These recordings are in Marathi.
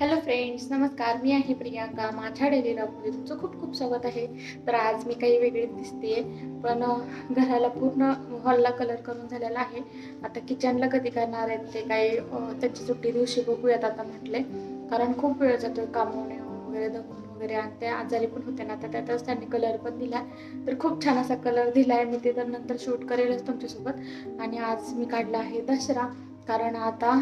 हॅलो फ्रेंड्स नमस्कार. मी आहे प्रियांका. माझ्या डेली ब्लॉगमध्ये तुमचं खूप खूप स्वागत आहे. तर आज मी काही वेगळी दिसते पण घराला पूर्ण हॉलला कलर करून झालेला आहे. आता किचनला कधी करणार आहेत ते काही त्यांची त्याची सुट्टी दिवशी बघूयात आता म्हटले कारण खूप वेळ जातो कामवणे वगैरे दमून वगैरे. आणि ते आजारी पण होते ना तर त्यातच त्यांनी कलर पण दिला. तर खूप छान असा कलर दिला आहे मी ते तर नंतर शूट करेलच तुमच्यासोबत. आणि आज मी काढला आहे दसरा. कारण आता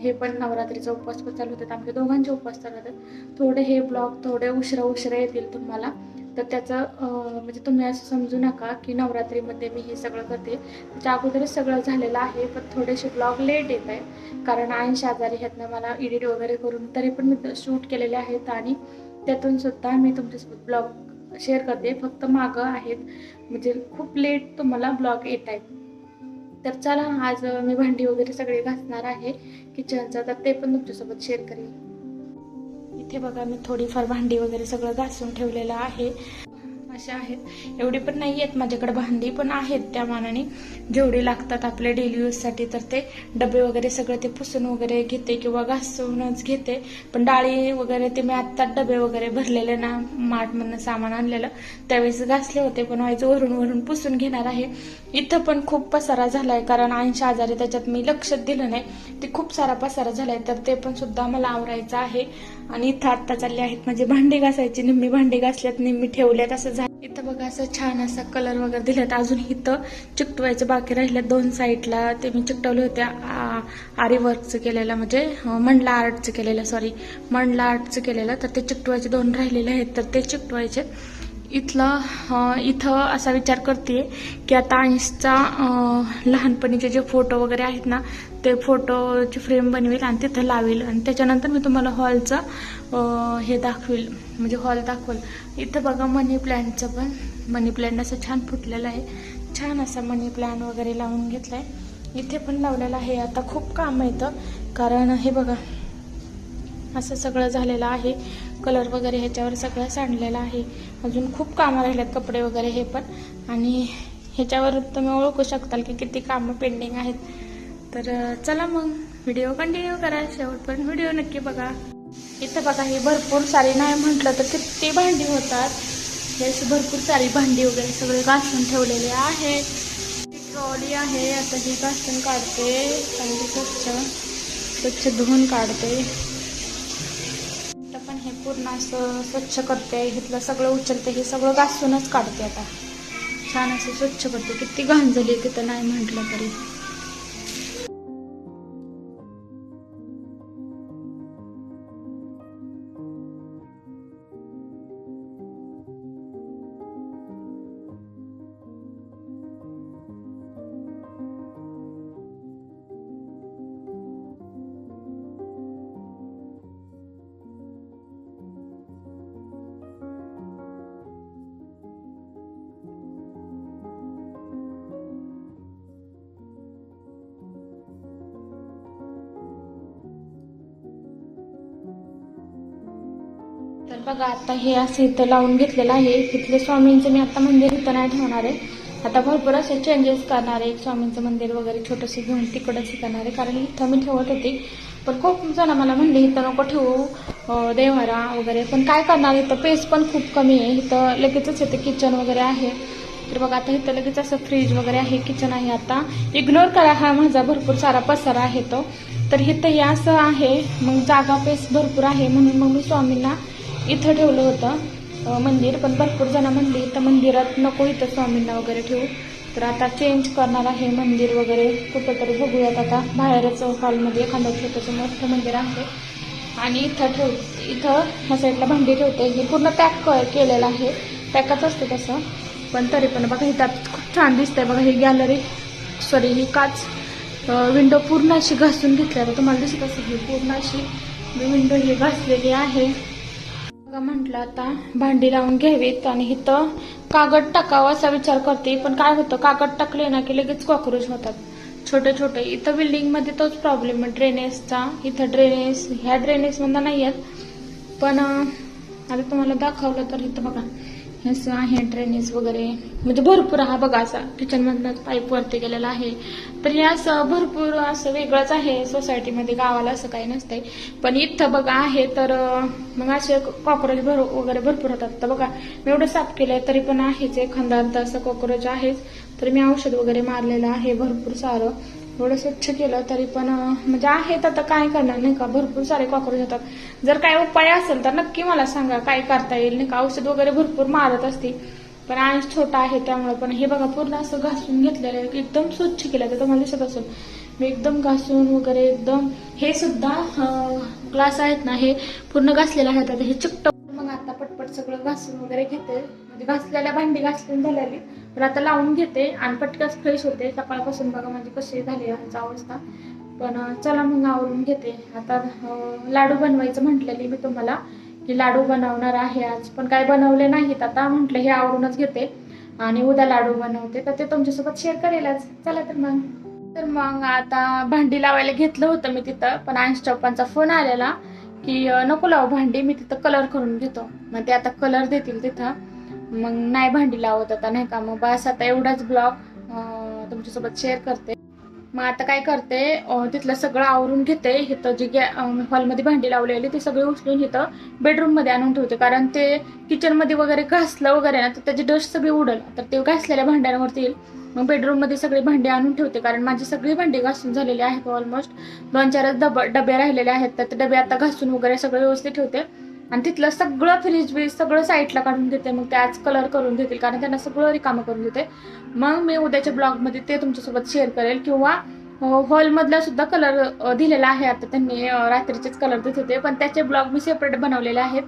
हे पण नवरात्रीचा उपवास पण चालू होतात आमच्या दोघांचे उपवास चालू होतात थोडे हे ब्लॉग थोडे उशिरा उशिरा येतील तुम्हाला. तर त्याचं म्हणजे तुम्ही असं समजू नका की नवरात्रीमध्ये मी हे सगळं करते. त्याच्या अगोदरच सगळं झालेलं आहे पण थोडेसे ब्लॉग लेट येत आहे कारण ऐंशी आजारी ह्यातनं मला एडिट वगैरे करून तरी पण मी शूट केलेले आहेत आणि त्यातून सुद्धा मी तुमच्यासोबत ब्लॉग शेअर करते. फक्त मागं आहेत. म्हणजे खूप लेट तुम्हाला ब्लॉग येत आहेत. तर चला आज मी भांडी वगैरे सगळे घासणार आहे किचनचं तर ते पण तुमच्यासोबत शेअर करेन. इथे बघा मी थोडीफार भांडी वगैरे सगळं घासून ठेवलेलं आहे. अशा आहेत. एवढी पण नाही आहेत. माझ्याकडे भांडी पण आहेत त्या मानाने. जेवढी लागतात आपल्या डेली यूजसाठी तर ते डबे वगैरे सगळं ते पुसून वगैरे घेते किंवा घासूनच घेते. पण डाळी वगैरे ते मी आत्ता डबे वगैरे भरलेले ना मार्टमधनं सामान आणलेलं त्यावेळेस घासले होते. पण व्हायचं वरून वरून पुसून घेणार आहे. इथं पण खूप पसारा झालाय. कारण ऐंशी आजारी त्याच्यात मी लक्ष दिलं नाही. ते खूप सारा पसारा झालाय. तर ते पण सुद्धा मला आवरायचं आहे. आणि इथं आत्ता चालले आहेत. माझे भांडी घासायची. निम्मी भांडी घासल्यात निम्मी ठेवल्यात असं झालं. इथं बघा असं छान असा कलर वगैरे दिलेत. अजून इथं चिकटवायचं बाकी राहिलं. दोन साईडला ते मी चिकटवले होते. आरी वर्कचं केलेलं म्हणजे मंडला आर्टचं केलेलं सॉरी मंडला आर्टचं केलेलं. तर ते चिकटवायचे दोन राहिलेले आहेत. तर ते चिकटवायचे. इथलं इथं असा विचार करते की आता आईन्सचा लहानपणीचे जे फोटो वगैरे आहेत ना ते फोटोची फ्रेम बनवेल आणि तिथं लावेल. आणि त्याच्यानंतर मी तुम्हाला हॉलचं हे दाखवेल म्हणजे हॉल दाखवेल. इथं बघा मनी प्लॅन्टचं पण मनी प्लॅन्ट असं छान फुटलेलं आहे. छान असा मनी प्लॅन्ट वगैरे लावून घेतला आहे इथे पण लावलेलं आहे. आता खूप काम येतं कारण हे बघा असं सगळं झालेलं आहे. कलर वगैरे ह्याच्यावर सगळं सांडलेलं आहे. अजून खूप कामं राहिलेत कपडे वगैरे हे पण. आणि ह्याच्यावर तुम्ही ओळखू शकताल की किती कामं पेंडिंग आहेत. तर चला मग व्हिडिओ कंटिन्यू करा. शेवट पण व्हिडिओ नक्की बघा. इथं बघा हे भरपूर सारी नाही म्हटलं तर किती भांडी होतात. हे अशी भरपूर सारी भांडी वगैरे सगळे घासून ठेवलेले आहे. ट्रॉली आहे आता ही घासून काढते. आणि स्वच्छ स्वच्छ धुवून काढते. पूर्ण असं स्वच्छ करते इथलं सगळं उचलते हे सगळं घासूनच काढते आता. छान असं स्वच्छ करते. किती घाण झाली आहे तिथं नाही म्हटलं तरी. बघा आता हे असं इथं लावून घेतलेलं आहे. तिथले स्वामींचं मी आता मंदिर इथं नाही ठेवणार आहे. आता भरपूर असे चेंजेस करणार आहे. स्वामींचं मंदिर वगैरे छोटंसं घेऊन तिकडंच करणार आहे. कारण इथं मी ठेवत होती. पण खूप जण मला म्हणले इथं नको ठेवू देवारा वगैरे. पण काय करणार? इथं पेस पण खूप कमी आहे. इथं लगेचच येतं किचन वगैरे आहे. तर बघा आता इथं लगेच असं फ्रीज वगैरे आहे किचन आहे आता. इग्नोर करा हा माझा भरपूर सारा पसारा आहे तो. तर इथं हे असं आहे. मग जागा पेस भरपूर आहे. म्हणून मग मी स्वामींना इथं ठेवलं होतं मंदिर पण भरपूर जण म्हणली इथं मंदिरात नको इथं स्वामींना वगैरे ठेवू. तर आता चेंज करणार आहे मंदिर वगैरे कुठंतरी बघूयात आता. बाहेरच हॉलमध्ये एखादं छोटंसं मोठं मंदिर आहे. आणि इथं ठेव इथं ह्या साईडला भांडी ठेवते. हे पूर्ण पॅक केलेलं आहे. पॅकच असतं तसं. पण तरी पण बघा इथं खूप छान दिसतंय. बघा ही गॅलरी सॉरी ही काच विंडो पूर्ण अशी घासून घेतली. आता तुम्हाला दिसत असेल ही पूर्ण अशी विंडो ही घासलेली आहे. म्हटलं आता भांडी लावून घ्यावीत आणि इथं कागद टाकावं असा विचार करते. पण काय होतं कागद टाकले ना की लगेच कॉक्रोच होतात. छोटे छोटे इथं बिल्डिंगमध्ये तोच प्रॉब्लेम आहे. ड्रेनेजचा इथं ड्रेनेज ह्या ड्रेनेज नाही आहेत पण आता तुम्हाला दाखवलं तर इथं बघा. हे असं आहे ड्रेनेज वगैरे. म्हणजे भरपूर हा बघा असा. किचन पाईप वरती गेलेला आहे. तर हे असं भरपूर असं वेगळंच आहे सोसायटीमध्ये गावाला असं काही नसतंय. पण इथं बघा आहे तर मग असे कॉक्रोच भर वगैरे भरपूर होतात. तर बघा मी एवढं साफ केलंय तरी पण आहेच. एखादा अर्धा असं कॉक्रोच आहेच. तर मी औषध वगैरे मारलेलं आहे भरपूर सारं. एवढं स्वच्छ केलं तरी पण म्हणजे आहेत आता काय करणार नाही का? भरपूर सारे कॉक्रोच होतात जर काय उपाय असेल तर नक्की मला सांगा काय करता येईल. नाही का? औषध वगैरे भरपूर मारत असते पण आणि छोटा आहे त्यामुळे पण हे बघा पूर्ण असं घासून घेतलेलं आहे. एकदम स्वच्छ केलं तर तुम्हाला दिसत असेल. मी एकदम घासून वगैरे एकदम हे सुद्धा ग्लास आहेत ना हे पूर्ण घासलेलं आहे. आता हे चिकट मग आता पटपट सगळं घासून वगैरे घेते. म्हणजे घासलेल्या भांडी घासलेली झालेली. पण आता लावून घेते आणि पटकन फ्रेश होते. सकाळपासून बघा म्हणजे कशी झाली आहे अवस्था. पण चला मग आवरून घेते. आता लाडू बनवायचं म्हटलेली मी तुम्हाला की लाडू बनवणार आहे आज. पण काय बनवले नाहीत आता. म्हटलं हे आवरूनच घेते. आणि उद्या लाडू बनवते. तर ते तुमच्यासोबत शेअर करेलच. चला तर मग. तर मग आता भांडी लावायला घेतलं होतं मी तिथं. पण अंश चौपांचा फोन आलेला की नको लावू भांडी. मी तिथं कलर करून घेतो. मग ते आता कलर देतील तिथं. मग नाही भांडी लावत आता नाही का? मग बस आता एवढाच ब्लॉग तुमच्यासोबत शेअर करते. मग आता काय करते तिथलं सगळं आवरून घेते. इथं जी गॅ हॉलमध्ये भांडी लावलेली ती सगळी उचलून इथं बेडरूममध्ये आणून ठेवते. कारण ते किचनमध्ये वगैरे घासलं वगैरे ना तर त्याची डस्ट सगळी उडल. तर ते घासलेल्या भांड्यांवरती येईल. मग बेडरूममध्ये सगळी भांडी आणून ठेवते. कारण माझी सगळी भांडी घासून झालेली आहेत ऑलमोस्ट दोन चारच डब डबे राहिलेले आहेत. तर ते डबे आता घासून वगैरे सगळं व्यवस्थित ठेवते. आणि तिथलं सगळं फ्रीज बीज सगळं साईडला काढून देते मग ते आज कलर करून देतील कारण त्यांना सगळं रिकामं करून देते. मग मी उद्याच्या ब्लॉगमध्ये ते तुमच्यासोबत शेअर करेल किंवा हॉलमधला सुद्धा कलर दिलेला आहे आता. त्यांनी रात्रीचेच कलर देत होते पण त्याचे ब्लॉग मी सेपरेट बनवलेले आहेत.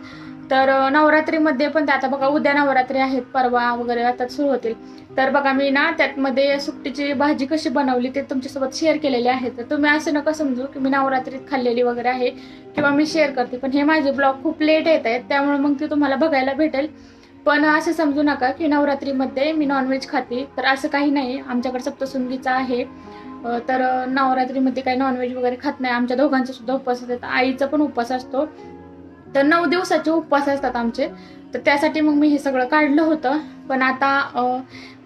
तर नवरात्रीमध्ये पण ते आता बघा उद्या नवरात्री आहेत परवा वगैरे आता सुरू होतील. तर बघा मी ना त्यातमध्ये सुकटीची भाजी कशी बनवली ते तुमच्यासोबत शेअर केलेली आहे. तर तुम्ही असं नका समजू की मी नवरात्रीत खाल्लेली वगैरे आहे किंवा मी शेअर करते. पण हे माझे ब्लॉग खूप लेट येत आहेत त्यामुळे मग ते तुम्हाला बघायला भेटेल. पण असं समजू नका की नवरात्रीमध्ये मी नॉनव्हेज खाते. तर असं काही नाही आमच्याकडे सप्तसुंगीचा आहे. तर नवरात्रीमध्ये काही नॉनव्हेज वगैरे खात नाही. आमच्या दोघांचे सुद्धा उपवास असतात आईचा पण उपवास असतो. तर नऊ दिवसाचे उपवास असतात आमचे. तर त्यासाठी मग मी हे सगळं काढलं होतं. पण आता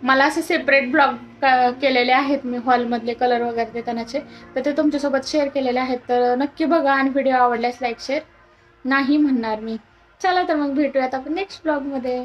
मला असे सेपरेट ब्लॉग केलेले आहेत. मी हॉलमधले कलर वगैरे देतानाचे. तर ते तुमच्यासोबत शेअर केलेले आहेत. तर नक्की बघा आणि व्हिडिओ आवडल्यास लाईक शेअर नाही म्हणणार मी. चला तर मग भेटूयात आपण नेक्स्ट ब्लॉगमध्ये